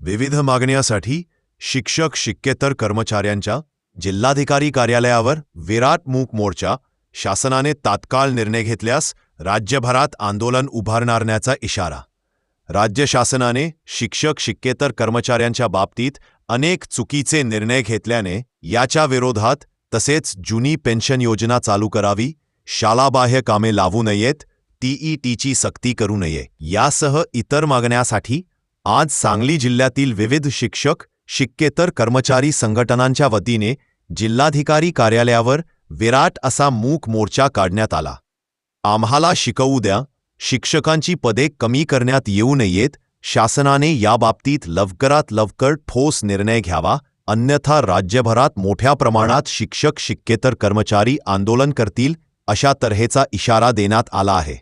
विविध मागण्यासाठी शिक्षक शिक्केतर कर्मचाऱ्यांच्या जिल्हाधिकारी कार्यालयावर विराट मूक मोर्चा शासनाने तात्काळ निर्णय घेतल्यास राज्यभरात आंदोलन उभारणारण्याचा इशारा. राज्य शासनाने शिक्षक शिक्केतर कर्मचाऱ्यांच्या बाबतीत अनेक चुकीचे निर्णय घेतल्याने याच्या विरोधात तसेच जुनी पेन्शन योजना चालू करावी शालाबाह्य कामे लावू नयेत टीईटीची सक्ती करू नये. यासह इतर मागण्यासाठी आज सांगली जिल्ह्यातील विविध शिक्षक शिक्केतर कर्मचारी संघटनांच्या वतीने जिल्हाधिकारी कार्यालयावर विराट असा मूक मोर्चा काढण्यात आला. आम्हाला शिकवू द्या शिक्षकांची पदे कमी करण्यात येऊ नयेत शासनाने याबाबतीत लवकरात लवकर ठोस निर्णय घ्यावा अन्यथा राज्यभरात मोठ्या प्रमाणात शिक्षक शिक्केतर कर्मचारी आंदोलन करतील अशा तऱ्हेचा इशारा देण्यात आला आहे.